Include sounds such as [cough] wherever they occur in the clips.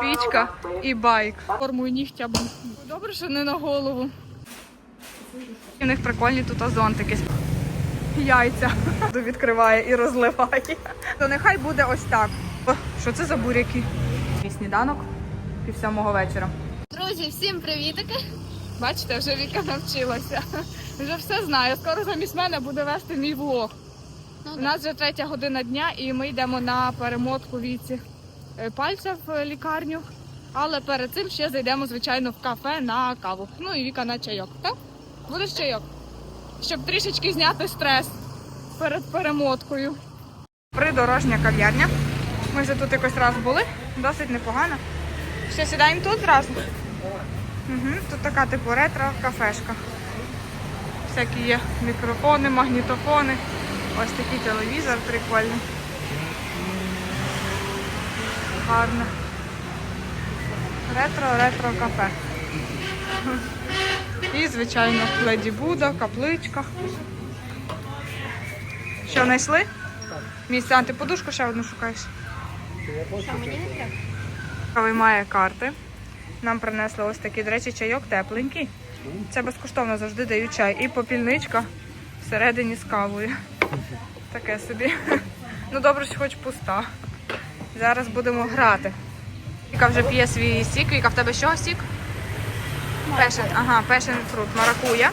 пічка і байк. Формую нігтя. бо Добре, що не на голову. У них прикольні тут зонтики. Яйця [laughs] відкриває і розливає. То нехай буде ось так. Що це за буряки? Мій сніданок пів сьомого вечора. Друзі, всім привітики! Бачите, вже Віка навчилася. Вже все знає. Скоро замість мене буде вести мій влог. Ну, У нас вже третя година дня і ми йдемо на перемотку віці пальця в лікарню. Але перед цим ще зайдемо, звичайно, в кафе на каву. Ну і Віка на чайок. Так? Будеш чайок? Щоб трішечки зняти стрес перед перемоткою. Придорожня кав'ярня. Ми вже тут якось раз були, досить непогано. Ще сідаємо тут зразу. Угу. Тут така типу ретро кафешка. Всякі є мікрофони, магнітофони. Ось такий телевізор прикольний. Гарно. Ретро-ретро кафе. І, звичайно, Леді Буда, капличка. Що, знайшли? Місце, а ти подушку ще одну шукаєш? Що, мені не треба? Виймає карти. Нам принесли ось такий, до речі, чайок тепленький. Це безкоштовно завжди дають чай. І попільничка всередині з кавою. Таке собі. Ну добре, що хоч пуста. Зараз будемо грати. Віка вже п'є свій сік. Віка, в тебе що сік? Пешен, ага, пешен фрут, маракуя.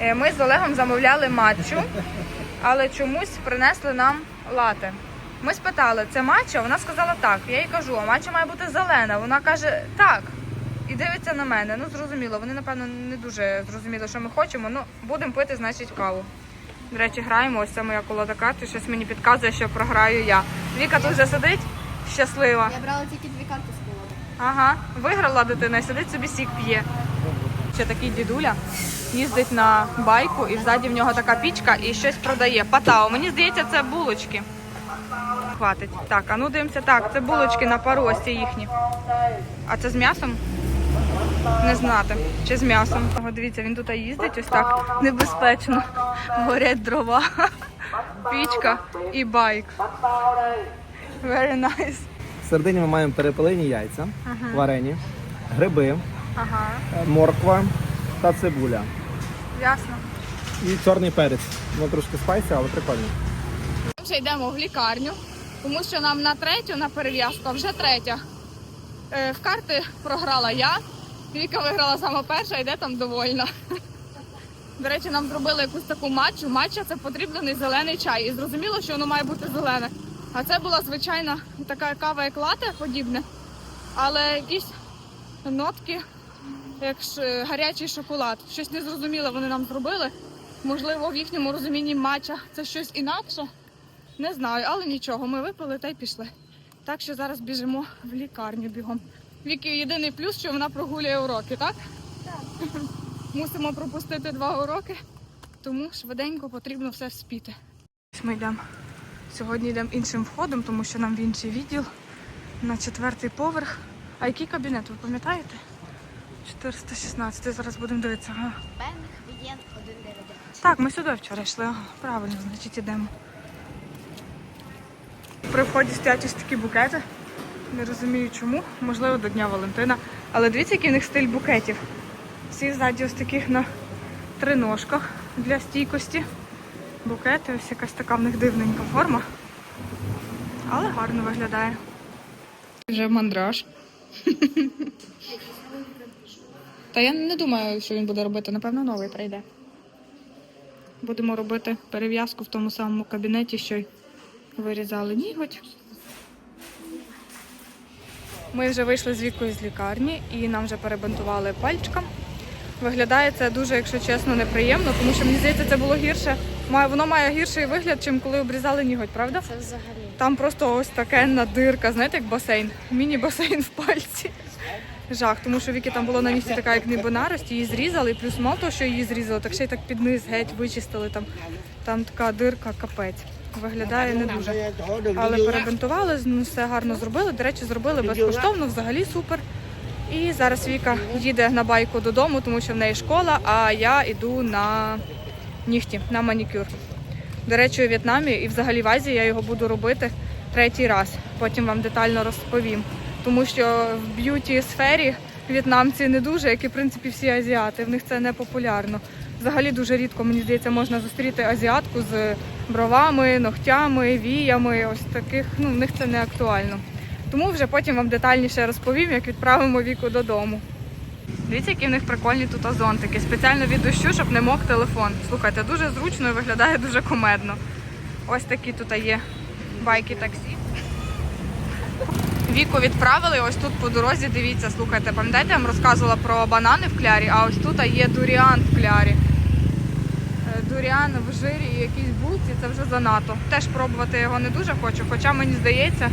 Е, Ми з Олегом замовляли матчу, але чомусь принесли нам лате. Ми спитали, це матча? Вона сказала так. Я їй кажу, а матча має бути зелена. Вона каже, так. І дивиться на мене. Ну зрозуміло. Вони, напевно, не дуже зрозуміли, що ми хочемо. Ну, будемо пити, значить, каву. До речі, граємо. Ось це моя колода карти. Щось мені підказує, що програю я. Віка тут вже сидить, щаслива. Я брала тільки дві карти з колоди. Ага, виграла дитина сидить собі сік п'є. Ще такий дідуля їздить на байку і ззаді в нього така пічка і щось продає. Патао. Мені здається, це булочки. Хватить. Так, а ну дивимося. Так, це булочки на ці їхні. А це з м'ясом? Не знати. Чи з м'ясом. Дивіться, він тут їздить ось так небезпечно. Горять дрова, пічка і байк. Very nice. Всередині ми маємо перепелені яйця, варені, гриби, Ага, е, морква та цибуля. ясно. І чорний перець. Ну трошки спайсі, але прикольно. Ми вже йдемо в лікарню, тому що нам на третю, на перев'язку, а вже третя. Е, В карти програла я. Віка виграла сама перша, йде там довольна. До речі, нам зробили якусь таку матчу. Матча це потрібний зелений чай. І зрозуміло, що воно має бути зелене. А це була звичайна така кава, як лате подібне, але якісь нотки, як гарячий шоколад. Щось незрозуміле вони нам зробили. Можливо, в їхньому розумінні матча це щось інакше. Не знаю, але нічого. Ми випили та й пішли. Так що зараз біжимо в лікарню бігом. Віки єдиний плюс, що вона прогулює уроки, так? Так. Мусимо пропустити два уроки, тому швиденько потрібно все вспіти. Ми йдемо. Сьогодні йдемо іншим входом, тому що нам в інший відділ на четвертий поверх. А який кабінет, ви пам'ятаєте? 416. Зараз будемо дивитися. Ага. Пенних воєн 199. Так, ми сюди вчора йшли. Ага, Правильно, значить ідемо. При вході стоять ось такі букети. Не розумію чому, можливо, до Дня Валентина. Але дивіться, який в них стиль букетів. Всі ззаді ось таких на триножках для стійкості. Букети, ось якась така в них дивненька форма. Але гарно виглядає. Вже мандраж. Та я не думаю, що він буде робити. Напевно, новий прийде. Будемо робити перев'язку в тому самому кабінеті, що й вирізали ніготь. Ми вже вийшли з вікою з лікарні і нам вже перебинтували пальчиком. Виглядає це дуже, якщо чесно, неприємно, тому що мені здається, це було гірше. Має- Воно має гірший вигляд, чим коли обрізали ніготь, правда? Це взагалі. Там просто ось таке дирка, знаєте, як басейн. Міні-басейн в пальці. Жах, тому що Віки там було на місці така, як ніби нарость, її зрізали, і плюс мало того, що її зрізали, так ще й так під низ геть вичистили. Там, там така дирка, капець. Виглядає не дуже. Але перебинтували, ну, все гарно зробили. До речі, зробили безкоштовно, взагалі супер. І зараз Віка їде на байку додому, тому що в неї школа, а я йду на нігті, на манікюр. До речі, у В'єтнамі і взагалі в Азії я його буду робити третій раз. Потім вам детально розповім. тому що в б'юті сфері в'єтнамці не дуже, як і в принципі всі азіати. В них це не популярно. Взагалі дуже рідко, мені здається, можна зустріти азіатку з бровами, ногтями, віями. Ось таких, ну в них це не актуально. Тому вже потім вам детальніше розповім, як відправимо віку додому. Дивіться, які в них прикольні тут озонтики. Спеціально від дощу, щоб не мог телефон. Слухайте, дуже зручно і виглядає дуже комедно. Ось такі тут є байки таксі. Віку відправили. Ось тут по дорозі. Дивіться, слухайте, пам'ятаєте, я вам розказувала про банани в клярі, а ось тут є дуріан в клярі. Е, Дуріан в жирі і якісь булці це вже занадто. Теж пробувати його не дуже хочу, хоча мені здається,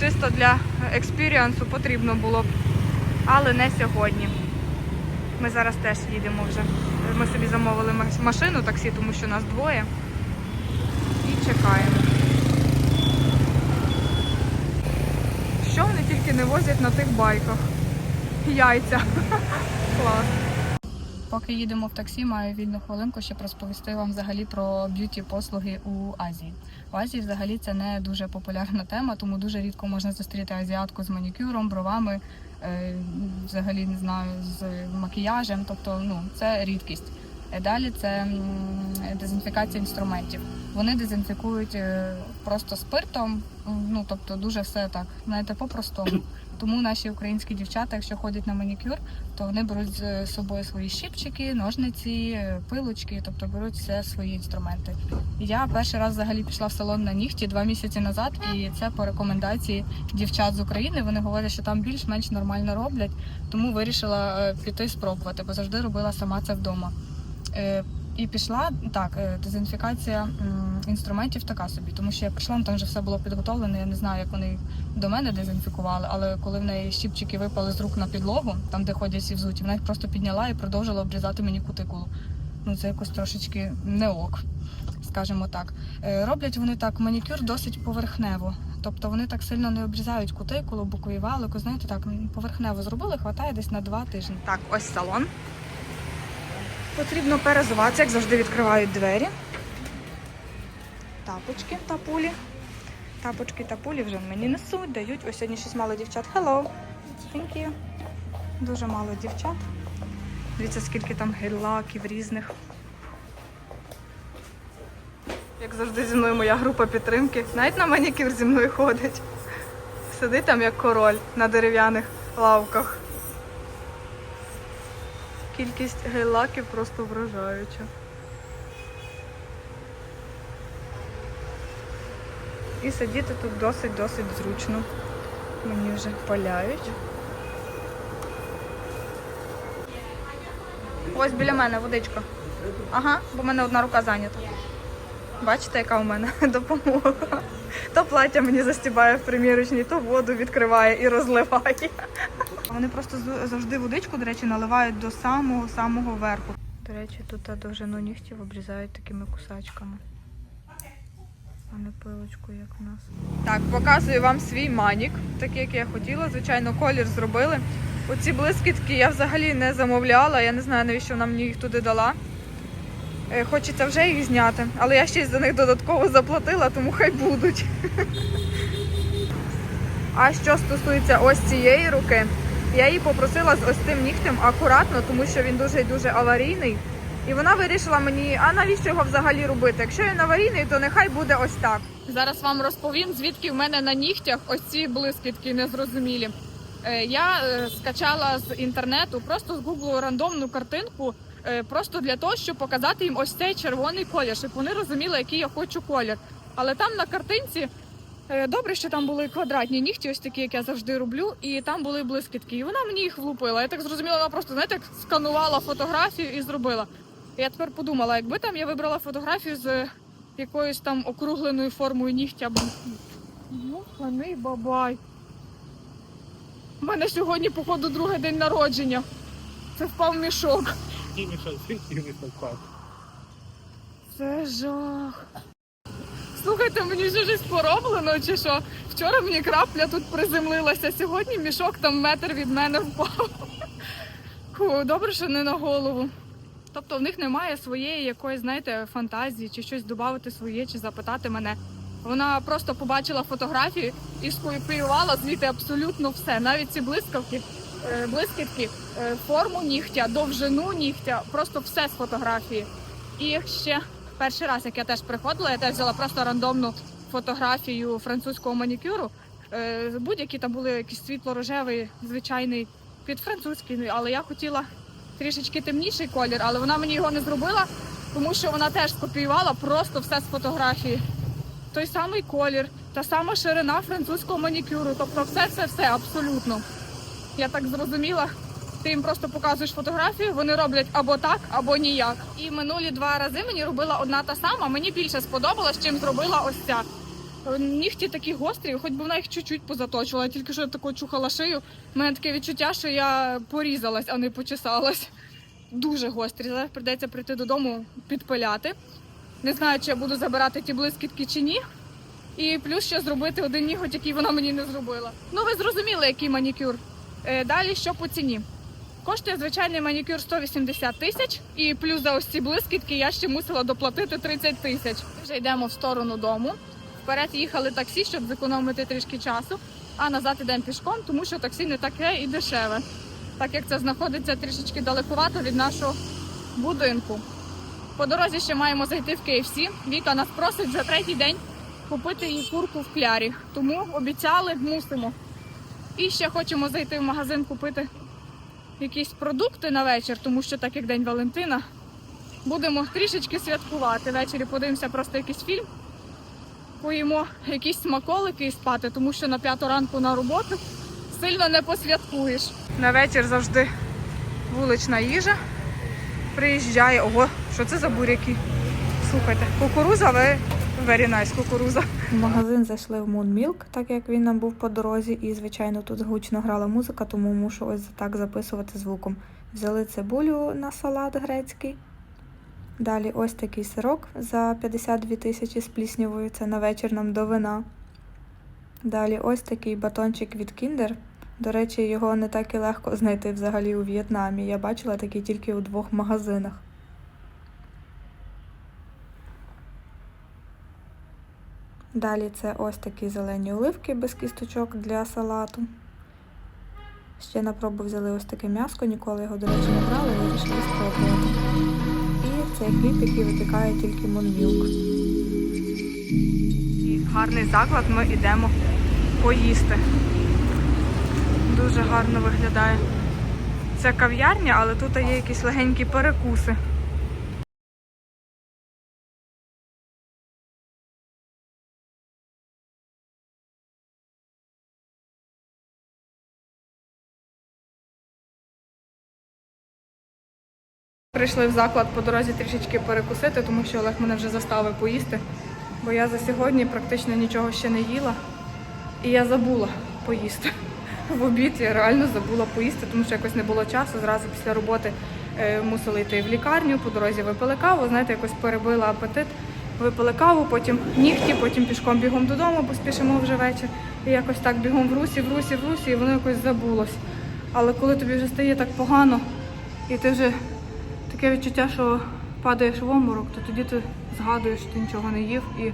чисто для експіріансу потрібно було б. Але не сьогодні. Ми зараз теж їдемо вже. Ми собі замовили машину таксі, тому що нас двоє. І чекаємо. Що вони тільки не возять на тих байках? Яйця. [laughs] Клас. Поки їдемо в таксі, маю вільну хвилинку, щоб розповісти вам взагалі про б'юті послуги у Азії. В Азії взагалі це не дуже популярна тема, тому дуже рідко можна зустріти азіатку з манікюром, бровами, взагалі не знаю, з макіяжем. Тобто, ну це рідкість. Е, Далі це дезінфікація інструментів. Вони дезінфікують е, просто спиртом, ну тобто дуже все так, знаєте, по-простому. Тому наші українські дівчата, якщо ходять на манікюр, то вони беруть з собою свої щіпчики, ножниці, е, пилочки, тобто беруть все свої інструменти. Я перший раз взагалі пішла в салон на нігті два місяці назад, і це по рекомендації дівчат з України. Вони говорять, що там більш-менш нормально роблять, тому вирішила е, піти спробувати, бо завжди робила сама це вдома. І пішла так, е, дезінфікація інструментів така собі, тому що я прийшла, там вже все було підготовлено. Я не знаю, як вони до мене дезінфікували, але коли в неї щіпчики випали з рук на підлогу, там де ходять всі взуті, вона їх просто підняла і продовжила обрізати мені кутикулу. Ну це якось трошечки не ок, скажімо так. Е, Роблять вони так манікюр досить поверхнево. Тобто вони так сильно не обрізають кутикулу, бокові валику. Знаєте, так поверхнево зробили, хватає десь на два тижні. Так, ось салон. Потрібно перезуватися, як завжди відкривають двері. Тапочки та пулі. Тапочки та пулі вже мені несуть, дають. Ось сьогодні щось мало дівчат. Hello. Thank you. Дуже мало дівчат. Дивіться, скільки там гель-лаків різних. Як завжди зі мною моя група підтримки. Навіть на манікюр зі мною ходить. Сидить там як король на дерев'яних лавках. Кількість гель-лаків просто вражаюча. І сидіти тут досить-досить зручно. Мені вже паляють. Ось біля мене водичка. Ага, бо в мене одна рука зайнята. Бачите, яка у мене [laughs] допомога. То плаття мені застібає в примірочній, то воду відкриває і розливає. Вони просто завжди водичку, до речі, наливають до самого-самого верху. До речі, тут довжину нігтів обрізають такими кусачками. А не пилочку, як у нас. Так, показую вам свій манік, такий, як я хотіла. Звичайно, колір зробили. Оці блискітки я взагалі не замовляла. Я не знаю, навіщо вона мені їх туди дала. Е, Хочеться вже їх зняти, але я ще й за них додатково заплатила, тому хай будуть. [laughs] А що стосується ось цієї руки, я її попросила з ось цим нігтем акуратно, тому що він дуже і дуже аварійний. І вона вирішила мені, а навіщо його взагалі робити? Якщо він аварійний, то нехай буде ось так. Зараз вам розповім, звідки в мене на нігтях ось ці блискітки незрозумілі. Е, Я е, скачала з інтернету, просто з гуглу рандомну картинку, е, просто для того, щоб показати їм ось цей червоний колір, щоб вони розуміли, який я хочу колір. Але там на картинці добре, що там були квадратні нігті, ось такі, як я завжди роблю, і там були блискітки. І вона мені їх влупила. Я так зрозуміла, вона просто знаєте, сканувала фотографію і зробила. Я тепер подумала, якби там я вибрала фотографію з якоюсь там округленою формою нігтя. Ну, паний бабай. У мене сьогодні, походу, другий день народження. Це впав мішок. Це жах. Слухайте, мені вже щось пороблено, чи що? Вчора мені крапля тут приземлилася, сьогодні мішок там метр від мене впав. Фу, добре, що не на голову. Тобто в них немає своєї якоїсь, знаєте, фантазії, чи щось додати своє, чи запитати мене. Вона просто побачила фотографії і скопіювала звідти абсолютно все. Навіть ці блискавки, е, блискітки, е, форму нігтя, довжину нігтя, просто все з фотографії. І ще перший раз, як я теж приходила, я теж взяла просто рандомну фотографію французького манікюру. Е, Будь-які там були якийсь світло-рожевий, звичайний під французький, але я хотіла трішечки темніший колір, але вона мені його не зробила, тому що вона теж скопіювала просто все з фотографії. Той самий колір, та сама ширина французького манікюру, тобто все, все, все абсолютно. Я так зрозуміла. Ти їм просто показуєш фотографію, вони роблять або так, або ніяк. І минулі два рази мені робила одна та сама. Мені більше сподобалось, чим зробила ось ця. Нігті такі гострі, хоч би вона їх чуть-чуть позаточила. Я тільки що я тако чухала шию. У мене таке відчуття, що я порізалась, а не почесалась. Дуже гострі. Зараз прийдеться прийти додому підпиляти. Не знаю, чи я буду забирати ті блискітки чи ні. І плюс ще зробити один ніготь, який вона мені не зробила. Ну, ви зрозуміли, який манікюр. Е, далі що по ціні? Коштує звичайний манікюр 180 тисяч, і плюс за ось ці блискітки я ще мусила доплатити 30 тисяч. Вже йдемо в сторону дому. Вперед їхали таксі, щоб зекономити трішки часу, а назад йдемо пішком, тому що таксі не таке і дешеве, так як це знаходиться трішечки далекувато від нашого будинку. По дорозі ще маємо зайти в KFC. Віка нас просить вже третій день купити їй курку в клярі. Тому обіцяли, мусимо. І ще хочемо зайти в магазин купити якісь продукти на вечір, тому що так як День Валентина, будемо трішечки святкувати. Ввечері подивимося просто якийсь фільм, поїмо якісь смаколики і спати, тому що на п'яту ранку на роботу сильно не посвяткуєш. На вечір завжди вулична їжа. Приїжджає. Ого, що це за буряки? Слухайте, кукуруза, але very nice кукуруза. В магазин зайшли в Moon Milk, так як він нам був по дорозі, і звичайно тут гучно грала музика, тому мушу ось так записувати звуком. Взяли цибулю на салат грецький. Далі ось такий сирок за 52 тисячі з пліснявою, це на вечір нам до вина. Далі ось такий батончик від Kinder. До речі, його не так і легко знайти взагалі у В'єтнамі. Я бачила такий тільки у двох магазинах. Далі це ось такі зелені оливки без кісточок для салату. Ще на пробу взяли ось таке м'яско, ніколи його, до речі, не брали, вирішили спробувати. І цей хліб, який витикає тільки мунмілк. Гарний заклад, ми йдемо поїсти. Дуже гарно виглядає. Це кав'ярня, але тут є якісь легенькі перекуси. Прийшли в заклад по дорозі трішечки перекусити, тому що Олег мене вже заставив поїсти, бо я за сьогодні практично нічого ще не їла. І я забула поїсти. В обід я реально забула поїсти, тому що якось не було часу. Зразу після роботи е, мусили йти в лікарню, по дорозі випили каву, знаєте, якось перебила апетит. Випили каву, потім нігті, потім пішком бігом додому, бо спішимо вже вечір. І якось так бігом в русі, в русі, в русі, і воно якось забулось. Але коли тобі вже стає так погано, і ти вже таке відчуття, що падаєш в обморок, то тоді ти згадуєш, що ти нічого не їв і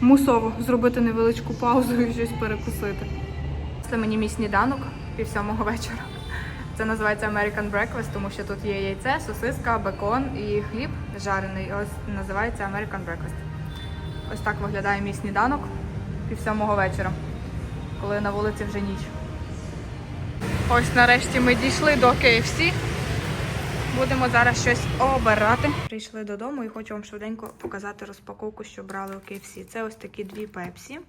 мусово зробити невеличку паузу і щось перекусити. Це мені мій сніданок пів сьомого вечора. Це називається American Breakfast, тому що тут є яйце, сосиска, бекон і хліб жарений. Ось називається American Breakfast. Ось так виглядає мій сніданок пів сьомого вечора, коли на вулиці вже ніч. Ось нарешті ми дійшли до KFC. Будемо зараз щось обирати. Прийшли додому і хочу вам швиденько показати розпаковку, що брали у KFC. Це ось такі дві пепсі.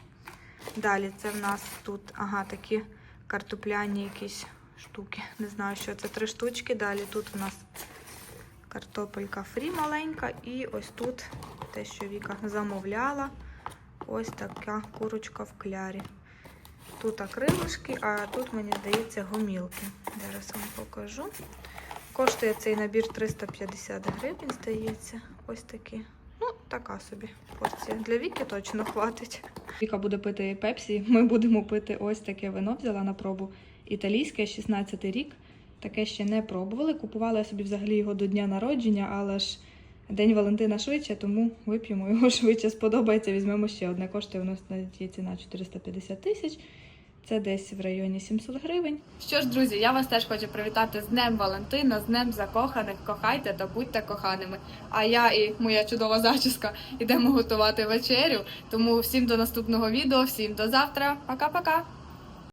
Далі це в нас тут ага, такі картопляні якісь штуки. Не знаю, що це три штучки. Далі тут у нас картопелька фрі маленька. І ось тут те, що Віка замовляла. Ось така курочка в клярі. Тут крилишки, а тут, мені здається, гомілки. Зараз вам покажу. Коштує цей набір 350 гривень, здається. Ось такі. Ну, така собі порція. Для Віки точно хватить. Віка буде пити пепсі. Ми будемо пити ось таке вино. Взяла на пробу італійське, 16 й рік. Таке ще не пробували. Купувала я собі взагалі його до дня народження, але ж День Валентина швидше, тому вип'ємо його [laughs] швидше. Сподобається. Візьмемо ще одне. Коштує у нас на є ціна 450 тисяч. Це десь в районі 700 гривень. Що ж, друзі, я вас теж хочу привітати з Днем Валентина, з Днем закоханих. Кохайте та будьте коханими. А я і моя чудова зачіска йдемо готувати вечерю. Тому всім до наступного відео, всім до завтра. Пока-пока.